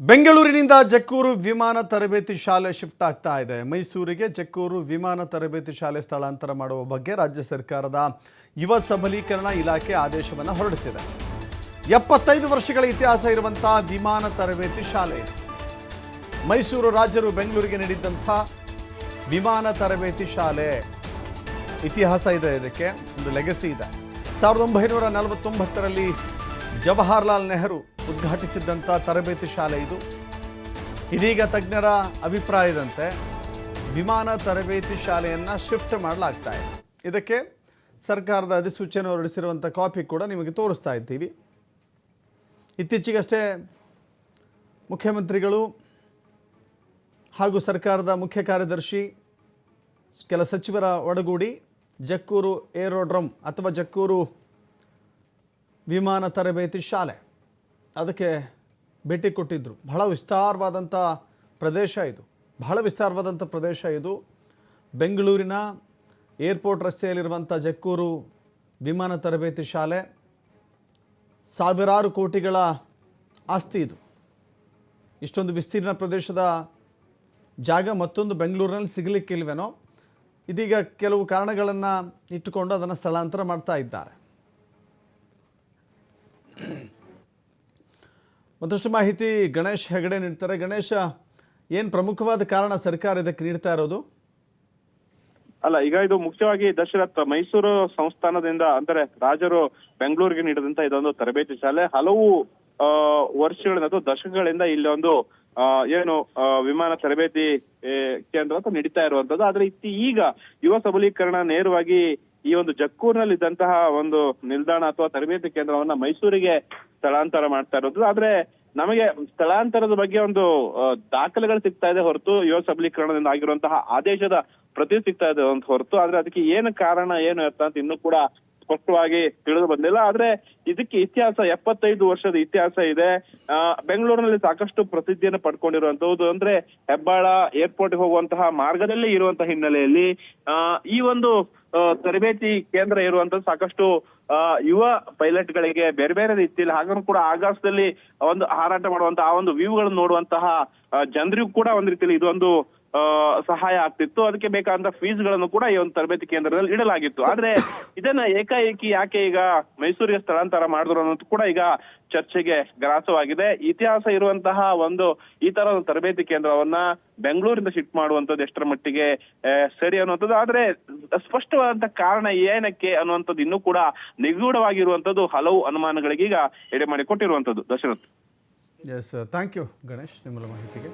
ಬೆಂಗಳೂರಿನಿಂದ ಜಕ್ಕೂರು ವಿಮಾನ ತರಬೇತಿ ಶಾಲೆ ಶಿಫ್ಟ್ ಆಗ್ತಾ ಇದೆ. ಮೈಸೂರಿಗೆ ಜಕ್ಕೂರು ವಿಮಾನ ತರಬೇತಿ ಶಾಲೆ ಸ್ಥಳಾಂತರ ಮಾಡುವ ಬಗ್ಗೆ ರಾಜ್ಯ ಸರ್ಕಾರದ ಯುವ ಸಬಲೀಕರಣ ಇಲಾಖೆ ಆದೇಶವನ್ನು ಹೊರಡಿಸಿದೆ. ಎಪ್ಪತ್ತೈದು ವರ್ಷಗಳ ಇತಿಹಾಸ ಇರುವಂತಹ ವಿಮಾನ ತರಬೇತಿ ಶಾಲೆ ಮೈಸೂರು ರಾಜರು ಬೆಂಗಳೂರಿಗೆ ನೀಡಿದ್ದಂಥ ವಿಮಾನ ತರಬೇತಿ ಶಾಲೆ ಇತಿಹಾಸ ಇದೆ ಇದಕ್ಕೆ. ಒಂದು ಲೆಗಸಿ ಇದೆ. ಸಾವಿರದ ಒಂಬೈನೂರ ನಲವತ್ತೊಂಬತ್ತರಲ್ಲಿ ಜವಾಹರ್ಲಾಲ್ ನೆಹರು ಉದ್ಘಾಟಿಸಿದ್ದಂಥ ತರಬೇತಿ ಶಾಲೆ ಇದು. ಇದೀಗ ತಜ್ಞರ ಅಭಿಪ್ರಾಯದಂತೆ ವಿಮಾನ ತರಬೇತಿ ಶಾಲೆಯನ್ನು ಶಿಫ್ಟ್ ಮಾಡಲಾಗ್ತಾ ಇದೆ. ಇದಕ್ಕೆ ಸರ್ಕಾರದ ಅಧಿಸೂಚನೆ ಹೊರಡಿಸಿರುವಂಥ ಕಾಪಿ ಕೂಡ ನಿಮಗೆ ತೋರಿಸ್ತಾ ಇದ್ದೀವಿ. ಇತ್ತೀಚೆಗಷ್ಟೇ ಮುಖ್ಯಮಂತ್ರಿಗಳು ಹಾಗೂ ಸರ್ಕಾರದ ಮುಖ್ಯ ಕಾರ್ಯದರ್ಶಿ, ಕೆಲ ಸಚಿವರ ಒಡಗೂಡಿ ಜಕ್ಕೂರು ಏರೋಡ್ರಮ್ ಅಥವಾ ಜಕ್ಕೂರು ವಿಮಾನ ತರಬೇತಿ ಶಾಲೆ. ಅದಕ್ಕೆ ಭೇಟಿ ಕೊಟ್ಟಿದ್ದರು ಬಹಳ ವಿಸ್ತಾರವಾದಂಥ ಪ್ರದೇಶ ಇದು. ಬಹಳ ವಿಸ್ತಾರವಾದಂಥ ಪ್ರದೇಶ ಇದು. ಬೆಂಗಳೂರಿನ ಏರ್ಪೋರ್ಟ್ ರಸ್ತೆಯಲ್ಲಿರುವಂಥ ಜಕ್ಕೂರು ವಿಮಾನ ತರಬೇತಿ ಶಾಲೆ. ಸಾವಿರಾರು ಕೋಟಿಗಳ ಆಸ್ತಿ ಇದು. ಇಷ್ಟೊಂದು ವಿಸ್ತೀರ್ಣ ಪ್ರದೇಶದ ಜಾಗ ಮತ್ತೊಂದು ಬೆಂಗಳೂರಿನಲ್ಲಿ ಸಿಗಲಿಕ್ಕಿಲ್ವೇನೋ. ಇದೀಗ ಕೆಲವು ಕಾರಣಗಳನ್ನು ಇಟ್ಟುಕೊಂಡು ಅದನ್ನು ಸ್ಥಳಾಂತರ ಮಾಡ್ತಾ ಇದ್ದಾರೆ. ಮತ್ತಷ್ಟು ಮಾಹಿತಿ ಗಣೇಶ್ ಹೆಗಡೆ ನೀಡ್ತಾರೆ. ಗಣೇಶ, ಏನು ಪ್ರಮುಖವಾದ ಕಾರಣ ಸರ್ಕಾರ ಇದಕ್ಕೆ ನೀಡ್ತಾ ಇರೋದು? ಅಲ್ಲ, ಈಗ ಇದು ಮುಖ್ಯವಾಗಿ ದಶರಥ್ ಮೈಸೂರು ಸಂಸ್ಥಾನದಿಂದ, ಅಂದ್ರೆ ರಾಜರು ಬೆಂಗಳೂರಿಗೆ ನೀಡಿದಂತ ಇದೊಂದು ತರಬೇತಿ ಶಾಲೆ. ಹಲವು ವರ್ಷಗಳಿಂದ ಅಥವಾ ದಶಕಗಳಿಂದ ಇಲ್ಲಿ ಒಂದು ಏನು ವಿಮಾನ ತರಬೇತಿ ಕೇಂದ್ರ ಅಂತ ನಡೀತಾ ಇರುವಂತದ್ದು. ಆದ್ರೆ ಇತ್ತಿ ಈಗ ಯುವ ಸಬಲೀಕರಣ ನೇರವಾಗಿ ಈ ಒಂದು ಜಕ್ಕೂರಿನಲ್ಲಿ ಇದ್ದಂತಹ ಒಂದು ನಿಲ್ದಾಣ ಅಥವಾ ತರಬೇತಿ ಕೇಂದ್ರವನ್ನ ಮೈಸೂರಿಗೆ ಸ್ಥಳಾಂತರ ಮಾಡ್ತಾ ಇರೋದು. ಆದ್ರೆ ನಮಗೆ ಸ್ಥಳಾಂತರದ ಬಗ್ಗೆ ಒಂದು ದಾಖಲೆಗಳು ಸಿಗ್ತಾ ಇದೆ ಹೊರತು, ಯುವ ಸಬಲೀಕರಣದಿಂದ ಆಗಿರುವಂತಹ ಆದೇಶದ ಪ್ರತಿ ಸಿಗ್ತಾ ಇದೆ ಅಂತ ಹೊರತು. ಆದ್ರೆ ಅದಕ್ಕೆ ಏನು ಕಾರಣ, ಏನು ಅಂತ ಇನ್ನೂ ಕೂಡ ಸ್ಪಷ್ಟವಾಗಿ ತಿಳಿದು ಬಂದಿಲ್ಲ. ಆದ್ರೆ ಇದಕ್ಕೆ ಇತಿಹಾಸ, ಎಪ್ಪತ್ತೈದು ವರ್ಷದ ಇತಿಹಾಸ ಇದೆ. ಬೆಂಗಳೂರಿನಲ್ಲಿ ಸಾಕಷ್ಟು ಪ್ರಸಿದ್ಧಿಯನ್ನು ಪಡ್ಕೊಂಡಿರುವಂತಹದ್ದು ಅಂದ್ರೆ ಹೆಬ್ಬಾಳ ಏರ್ಪೋರ್ಟ್ ಹೋಗುವಂತಹ ಮಾರ್ಗದಲ್ಲಿ ಇರುವಂತಹ ಹಿನ್ನೆಲೆಯಲ್ಲಿ ಈ ಒಂದು ತರಬೇತಿ ಕೇಂದ್ರ ಇರುವಂತದ್ದು ಸಾಕಷ್ಟು ಯುವ ಪೈಲಟ್ ಗಳಿಗೆ ಬೇರೆ ಬೇರೆ ರೀತಿಯಲ್ಲಿ ಹಾಗೂ ಕೂಡ ಆಕಾಶದಲ್ಲಿ ಒಂದು ಹಾರಾಟ ಮಾಡುವಂತಹ, ಆ ಒಂದು ವ್ಯೂಗಳನ್ನು ನೋಡುವಂತಹ ಜನರಿಗೂ ಕೂಡ ಒಂದ್ ರೀತಿಯಲ್ಲಿ ಇದೊಂದು ಸಹಾಯ ಆಗ್ತಿತ್ತು. ಅದಕ್ಕೆ ಬೇಕಾದಂತ ಫೀಸ್ಗಳನ್ನು ಕೂಡ ಈ ಒಂದು ತರಬೇತಿ ಕೇಂದ್ರದಲ್ಲಿ ಇಡಲಾಗಿತ್ತು. ಆದ್ರೆ ಇದನ್ನ ಏಕಾಏಕಿ ಯಾಕೆ ಈಗ ಮೈಸೂರಿಗೆ ಸ್ಥಳಾಂತರ ಮಾಡಿದ್ರು ಅನ್ನೋದು ಕೂಡ ಈಗ ಚರ್ಚೆಗೆ ಗ್ರಾಸವಾಗಿದೆ. ಇತಿಹಾಸ ಇರುವಂತಹ ಒಂದು ಈ ತರ ಒಂದು ತರಬೇತಿ ಕೇಂದ್ರವನ್ನ ಬೆಂಗಳೂರಿಂದ ಶಿಫ್ಟ್ ಮಾಡುವಂತದ್ದು ಎಷ್ಟರ ಮಟ್ಟಿಗೆ ಸರಿ ಅನ್ನುವಂಥದ್ದು. ಆದ್ರೆ ಸ್ಪಷ್ಟವಾದಂತ ಕಾರಣ ಏನಕ್ಕೆ ಅನ್ನುವಂಥದ್ದು ಇನ್ನೂ ಕೂಡ ನಿಗೂಢವಾಗಿರುವಂತದ್ದು ಹಲವು ಅನುಮಾನಗಳಿಗೆ ಈಗ ಎಡೆ ಮಾಡಿಕೊಟ್ಟಿರುವಂತದ್ದು Dasharath. Yes thank you Ganesh ನಿಮ್ಮಲ್ಲ ಮಾಹಿತಿಗೆ.